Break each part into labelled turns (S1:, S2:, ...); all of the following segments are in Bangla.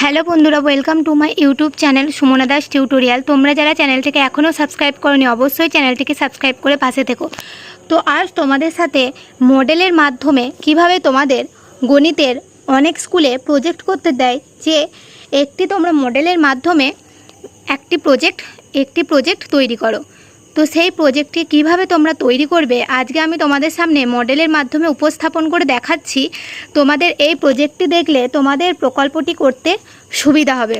S1: হ্যালো বন্ধুরা welcome to my YouTube channel Sumana Das tutorial তোমরা যারা চ্যানেলটিকে এখনও সাবস্ক্রাইব করনি, অবশ্যই চ্যানেলটিকে সাবস্ক্রাইব করে পাশে থেকো। তো আজ তোমাদের সাথে মডেলের মাধ্যমে কীভাবে তোমাদের গণিতের অনেক স্কুলে প্রজেক্ট করতে দেয়, যে একটি তোমরা মডেলের মাধ্যমে একটি প্রজেক্ট একটি প্রজেক্ট তৈরি করো। তো সেই প্রজেক্টটি কীভাবে তোমরা তৈরি করবে? আজকে আমি তোমাদের সামনে মডেলের মাধ্যমে উপস্থাপন করে দেখাচ্ছি। তোমাদের এই প্রজেক্টটি দেখলে তোমাদের প্রকল্পটি করতে সুবিধা হবে।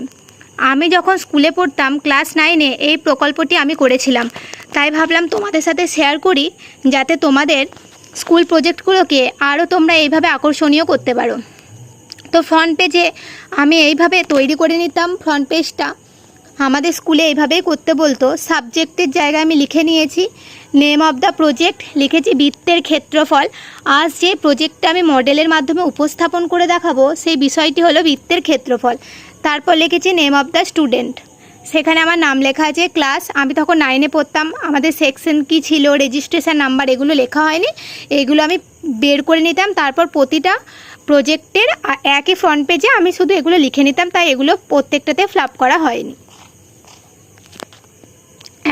S1: আমি যখন স্কুলে পড়তাম, ক্লাস নাইনে এই প্রকল্পটি আমি করেছিলাম। তাই ভাবলাম তোমাদের সাথে শেয়ার করি, যাতে তোমাদের স্কুল প্রজেক্টগুলোকে আরও তোমরা এইভাবে আকর্ষণীয় করতে পারো। তো ফ্রন্ট পেজে আমি এইভাবে তৈরি করে নিতাম ফ্রন্ট পেজটা আমাদের স্কুলে এইভাবেই করতে বলতো। সাবজেক্টের জায়গায় আমি লিখে নিয়েছি। নেম অফ দ্য প্রজেক্ট লিখেছি বৃত্তের ক্ষেত্রফল। আজ যে প্রজেক্টটা আমি মডেলের মাধ্যমে উপস্থাপন করে দেখাবো, সেই বিষয়টি হলো বৃত্তের ক্ষেত্রফল। তারপর লিখেছি নেম অফ দ্য স্টুডেন্ট সেখানে আমার নাম লেখা আছে ক্লাস আমি তখন নাইনে পড়তাম। আমাদের সেকশন কি ছিল? রেজিস্ট্রেশন নাম্বার এগুলো লেখা হয়নি। এগুলো আমি বের করে নিতাম। তারপর প্রতিটা প্রজেক্টের একই ফ্রন্ট পেজে আমি শুধু এগুলো লিখে নিতাম। তাই এগুলো প্রত্যেকটাতে ফ্লাপ করা হয়নি।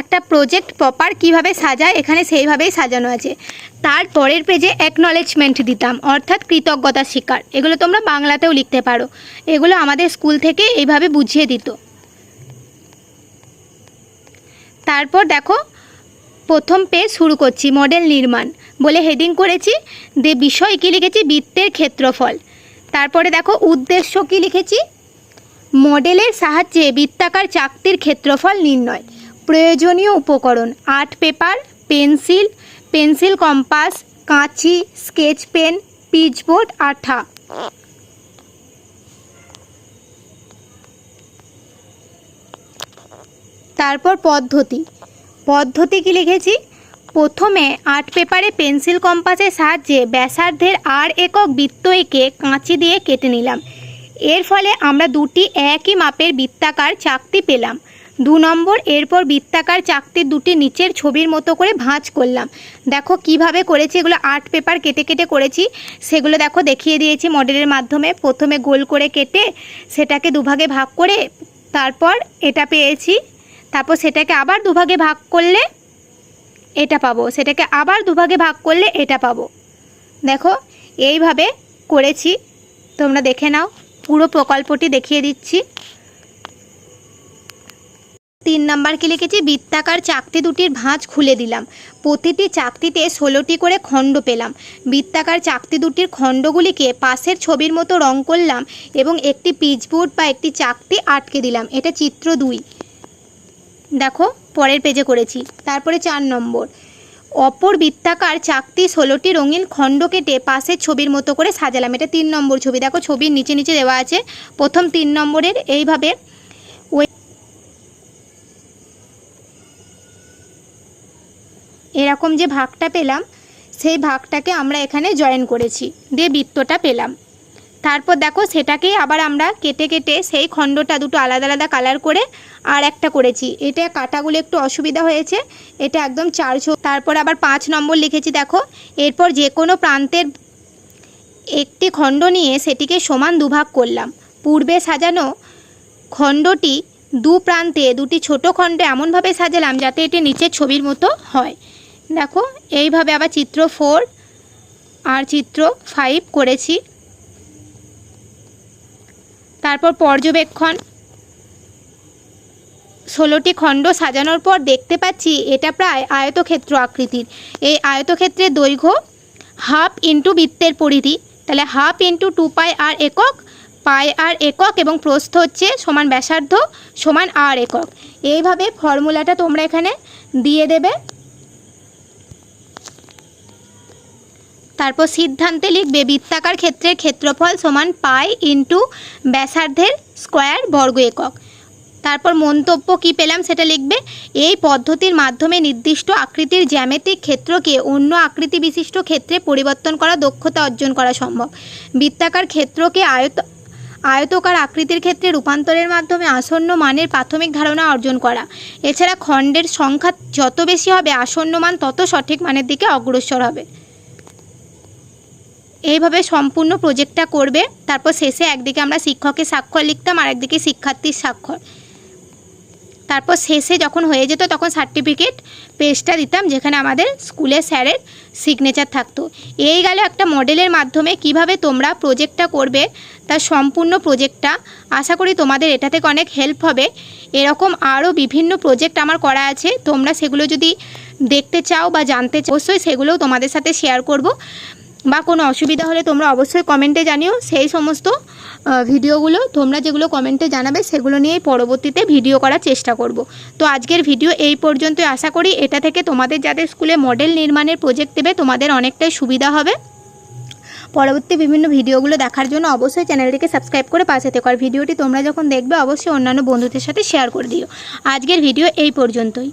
S1: একটা প্রজেক্ট প্রপার কীভাবে সাজায়, এখানে সেইভাবেই সাজানো আছে। তার পরের পেজে অ্যাকনলেজমেন্ট দিতাম, অর্থাৎ কৃতজ্ঞতা স্বীকার। এগুলো তোমরা বাংলাতেও লিখতে পারো। এগুলো আমাদের স্কুল থেকে এইভাবে বুঝিয়ে দিত। তারপর দেখো, প্রথম পেজ শুরু করছি মডেল নির্মাণ। বলে হেডিং করেছি, দে বিষয় কী লিখেছি? বৃত্তের ক্ষেত্রফল। তারপরে দেখো, উদ্দেশ্য কী লিখেছি? মডেলের সাহায্যে বৃত্তাকার চাকতির ক্ষেত্রফল নির্ণয়। প্রয়োজনীয় উপকরণ, art paper, pencil pencil compass, কাঁচি, স্কেচ পেন পিচবোর্ড আঠা। তারপর পদ্ধতি। পদ্ধতি কি লিখেছি? প্রথমে আর্ট পেপারে পেন্সিল কম্পাসের সাহায্যে ব্যাসার্ধের আর একক বৃত্ত এঁকে কাঁচি দিয়ে কেটে নিলাম। এর ফলে আমরা দুটি একই মাপের বৃত্তাকার চাকতি পেলাম। দু নম্বর, এরপর বৃত্তাকার চাকতির দুটি নিচের ছবির মতো করে ভাঁজ করলাম। দেখো কীভাবে করেছি এগুলো, আর্ট পেপার কেটে কেটে করেছি। সেগুলো দেখো দেখিয়ে দিয়েছি মডেলের মাধ্যমে। প্রথমে গোল করে কেটে সেটাকে দুভাগে ভাগ করে তারপর এটা পেয়েছি। তারপর সেটাকে আবার দুভাগে ভাগ করলে এটা পাবো। সেটাকে আবার দুভাগে ভাগ করলে এটা পাবো। দেখো এইভাবে করেছি। তোমরা দেখে নাও। পুরো প্রকল্পটি দেখিয়ে দিচ্ছি। তিন নাম্বার কি লিখেছি? বৃত্তাকার চাকতি দুটির ভাঁজ খুলে দিলাম। প্রতিটি চাকতিতে ষোলোটি করে খণ্ড পেলাম। বৃত্তাকার চাকতি দুটির খণ্ডগুলিকে পাশের ছবির মতো রং করলাম এবং একটি পিচবোর্ড বা একটি চাকতি আটকে দিলাম। এটা চিত্র দুই। দেখো, পরের পেজে করেছি। তারপরে চার নম্বর। অপর বৃত্তাকার চাকতি ষোলোটি রঙিন খণ্ড কেটে পাশের ছবির মতো করে সাজালাম। এটা তিন নম্বর ছবি। দেখো, ছবির নিচে নিচে দেওয়া আছে। প্রথম তিন নম্বরের, এইভাবে এরকম যে ভাগটা পেলাম, সেই ভাগটাকে আমরা এখানে জয়েন করেছি, দিয়ে বৃত্তটা পেলাম। তারপর দেখো সেটাকেই আবার আমরা কেটে কেটে সেই খণ্ডটা দুটো আলাদা আলাদা কালার করে আর একটা করেছি। এটা কাটাগুলো একটু অসুবিধা হয়েছে, এটা একদম চার ছো তারপর আবার পাঁচ নম্বর লিখেছি দেখো, এরপর যে কোনো প্রান্তের একটি খণ্ড নিয়ে সেটিকে সমান দুভাগ করলাম। পূর্বে সাজানো খণ্ডটি দু প্রান্তে দুটি ছোট খণ্ড এমনভাবে সাজালাম যাতে এটি নিচের ছবির মতো হয়। দেখো, এইভাবে আবার চিত্র ফোর আর চিত্র ফাইভ করেছি। তারপর পর্যবেক্ষণ। ষোলোটি খণ্ড সাজানোর পর দেখতে পাচ্ছি এটা প্রায় আয়তক্ষেত্র আকৃতির। এই আয়তক্ষেত্রের দৈর্ঘ্য হাফ ইন্টু বৃত্তের পরিধি। তাহলে half into two pi r একক পাই আর একক এবং প্রস্থ হচ্ছে সমান ব্যাসার্ধ সমান আর একক। এইভাবে ফর্মুলাটা তোমরা এখানে দিয়ে দেবে। তারপর সিদ্ধান্তে লিখবে, বৃত্তাকার ক্ষেত্রের ক্ষেত্রফল সমান পাই ইন্টু ব্যাসার্ধের স্কোয়ার বর্গ একক। তারপর মন্তব্য কি পেলাম সেটা লিখবে, এই পদ্ধতির মাধ্যমে নির্দিষ্ট আকৃতির জ্যামিতিক ক্ষেত্রকে অন্য আকৃতি বিশিষ্ট ক্ষেত্রে পরিবর্তন করা দক্ষতা অর্জন করা সম্ভব। বৃত্তাকার ক্ষেত্রকে আয়ত, আয়তকার আকৃতির ক্ষেত্রে রূপান্তরের মাধ্যমে আসন্ন মানের প্রাথমিক ধারণা অর্জন করা। এছাড়া খণ্ডের সংখ্যা যত বেশি হবে, আসন্ন মান তত সঠিক মানের দিকে অগ্রসর হবে। এইভাবে সম্পূর্ণ প্রজেক্টটা করবে, তারপর শেষে একদিকে আমরা শিক্ষকের স্বাক্ষর লিখতাম আর একদিকে শিক্ষার্থীর স্বাক্ষর। তারপর শেষে যখন হয়ে যেত তখন সার্টিফিকেট পেজটা দিতাম, যেখানে আমাদের স্কুলের স্যারের সিগনেচার থাকতো। এই গেল একটা মডেলের মাধ্যমে কীভাবে তোমরা প্রজেক্টটা করবে, তার সম্পূর্ণ প্রজেক্টটা আশা করি তোমাদের এটা থেকে অনেক হেল্প হবে। এরকম আরও বিভিন্ন প্রজেক্ট আমার করা আছে, তোমরা সেগুলো যদি দেখতে চাও বা জানতে চাও, অবশ্যই সেগুলোও তোমাদের সাথে শেয়ার করব। বা কোনো অসুবিধা হলে তোমরা অবশ্যই কমেন্টে জানিও। সেই সমস্ত ভিডিওগুলো তোমরা যেগুলো কমেন্টে জানাবে, সেগুলো নিয়েই পরবর্তীতে ভিডিও করার চেষ্টা করব। তো আজকের ভিডিও এই পর্যন্ত আশা করি এটা থেকে তোমাদের যাদের স্কুলে মডেল নির্মাণের প্রজেক্ট দেবে, তোমাদের অনেকটাই সুবিধা হবে। পরবর্তী বিভিন্ন ভিডিওগুলো দেখার জন্য অবশ্যই চ্যানেলটিকে সাবস্ক্রাইব করে পাশে থেকো। আর ভিডিওটি তোমরা যখন দেখবে, অবশ্যই অন্যান্য বন্ধুদের সাথে শেয়ার করে দিও। আজকের ভিডিও এই পর্যন্তই।